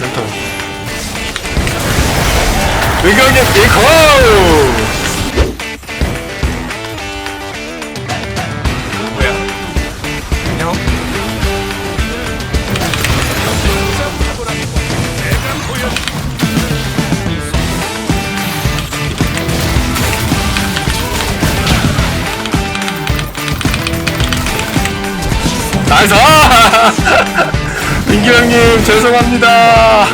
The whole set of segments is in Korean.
랜턴 의견의 메이커 뭐야? 안녕. 나이스 민규 형님 죄송합니다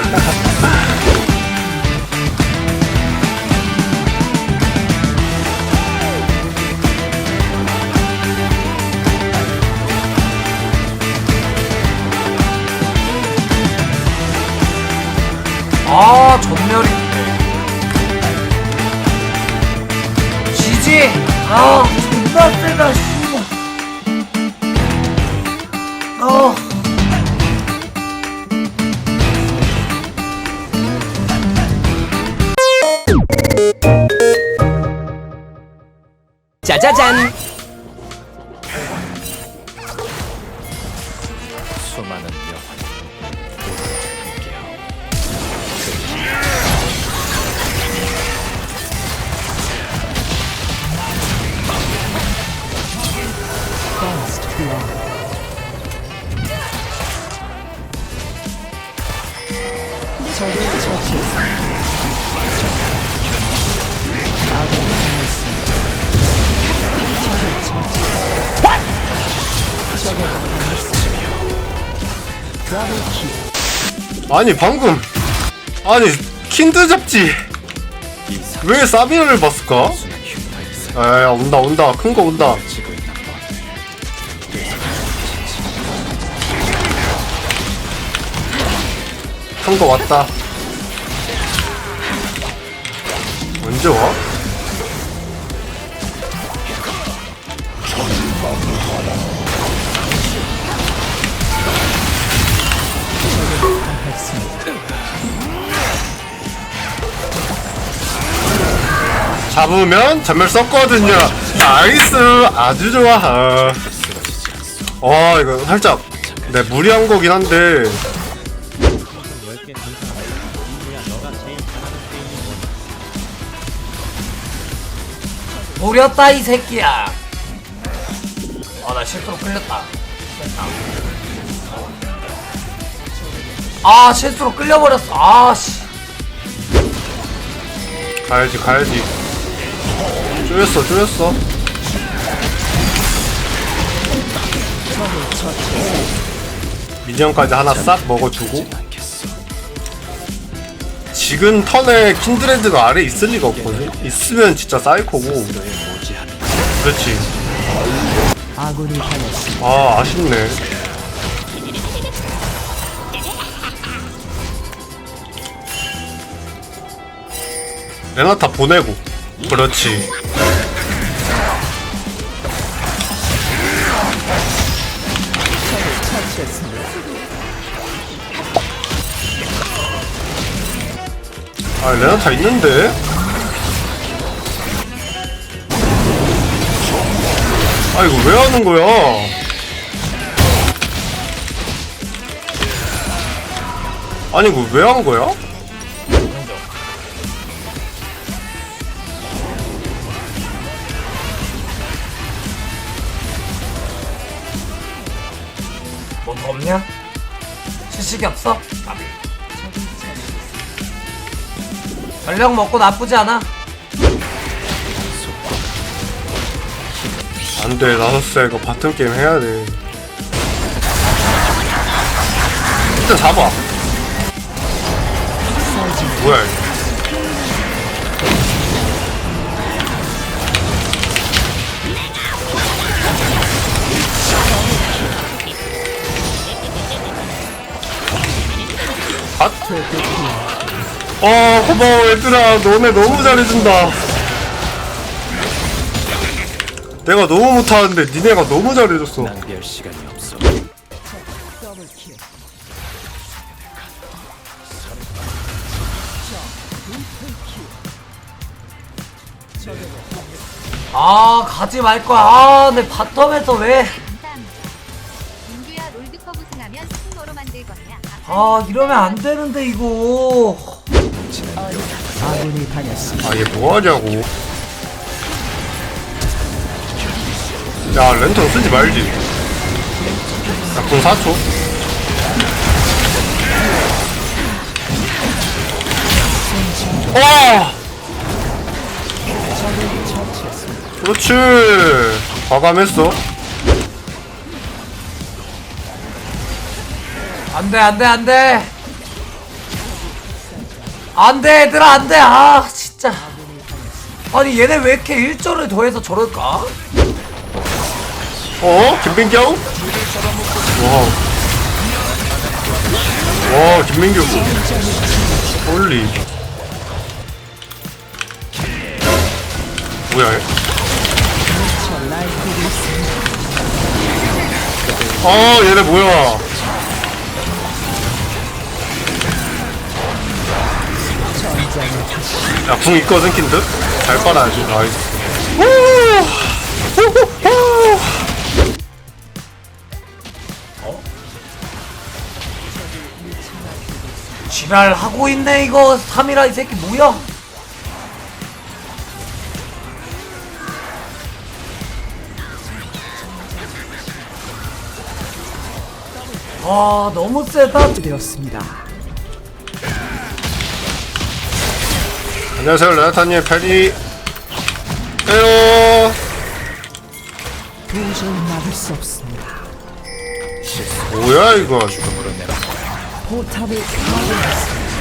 아 전멸이. 지지. 아 존나 세다 씨. 짜자잔! 아니 방금 아니 킨드 잡지 왜 사비를 봤을까? 야야 온다 온다 큰 거 온다 큰 거 왔다 언제 와? 잡으면 전멸 썼거든요 나이스 아주 좋아 어 이거 살짝 내 무리한 거긴 한데 노렸다 이 새끼야. 아나 실수로 끌렸다. 됐다. 아 실수로 끌려버렸어. 아씨. 가야지 가야지 쪼였어 쪼였어. 미니언까지 하나 싹 먹어주고. 지금 턴에 킨드레드가 아래 있을 리가 없거든? 있으면 진짜 사이코고. 그렇지. 아 아쉽네. 레나타 보내고 그렇지 아 레나타 있는데? 아 이거 왜 하는 거야? 아니 이거 왜 한 거야? 뭐더 없냐? 실식이 없어? 전력 먹고 나쁘지 않아. 안돼 나섰어 이거 바텀 게임 해야 돼 일단 잡아 뭐야 이거 아? 어 고마워 얘들아 너네 너무 잘해준다 내가 너무 못하는데 니네가 너무 잘해줬어 낭비할 시간이 없어. 아 가지 말 거야. 아내 바텀에서 왜? 아 이러면 안 되는데 이거. 아군이 다녔습니다. 아 얘 뭐하냐고. 야 랜턴 쓰지 말지. 야궁 4초. 와 그렇지. 과감했어 안돼 안돼 안돼 안돼 얘들아 안돼 아 진짜 아니 얘네 왜 이렇게 일조를 더해서 저럴까? 어? 김민경? 와우 와 김민경 홀리 뭐야 얘? 어 얘네 뭐야 야 궁 있거든 킨드? 잘 빨아야지 나이스 후! 후후후! 지랄 하고 있네 이거 3이라 이 새끼 뭐야? 아 너무 세다 되었습니다. 안녕하세요 레나타님 페리. 에요. 도저히 막을 수 없습니다. 뭐야 이거 포탑을 파괴했습니다.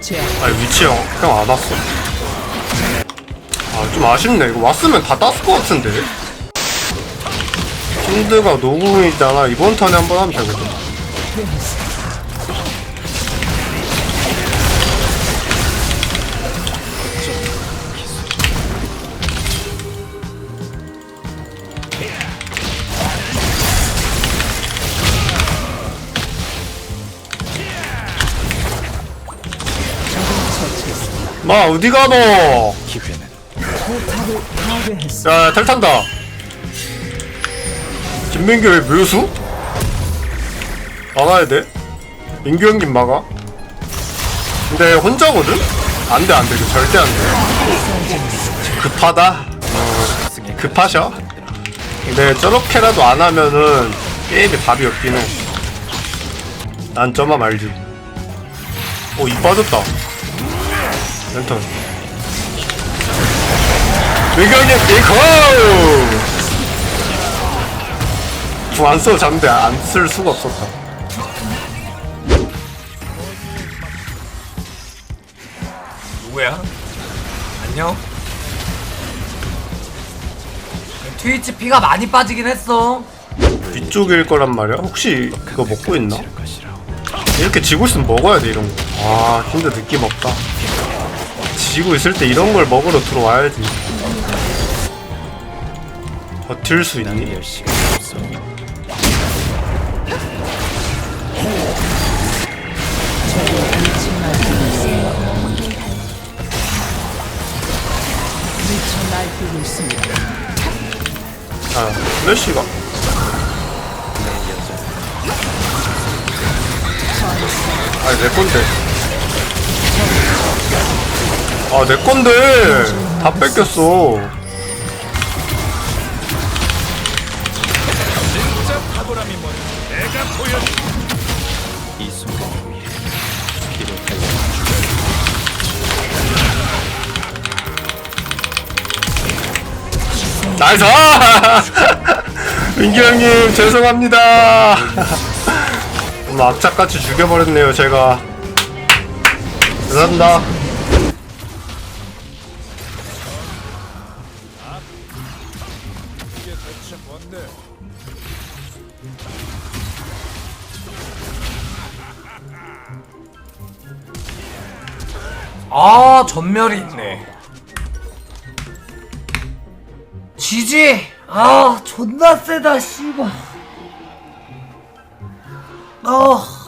제압 아니 위치 형 그냥 안 왔어. 아 좀 아쉽네. 이거 왔으면 다 땄을 것 같은데 킨드가 노궁이잖아 이번 턴에 한 번 하면 되거든 마 어디 가노 기회는. 야, 탈 탄다. 김민규 왜 묘수? 막아야 돼. 민규 형님 막아. 근데 혼자거든? 안 돼, 안 돼. 절대 안 돼. 급하다. 어, 급하셔. 근데 저렇게라도 안 하면은 게임에 답이 없긴 해. 난 저만 말지. 오, 입 빠졌다. 랜턴. 민경님 비코! 써도 잡는데 안 쓸 수가 없었다. 누구야? 안녕? 트위치 피가 많이 빠지긴 했어 뒤쪽일 거란 말이야? 혹시 그거 먹고 있나? 이렇게 지고 있으면 먹어야 돼, 이런 거. 아, 힘들 느낌 없다. 지고 있을 때 이런 걸 먹으러 들어와야지. 버틸 수 있습니다. 아, 플래시가. 아, 내 건데. 아, 내 건데. 다 뺏겼어. 나이스! 민규 형님, 죄송합니다. 오늘 악착같이 죽여버렸네요, 제가. 죄송합니다. 아 전멸이 있네 지지? 아 존나 세다 씨발. 아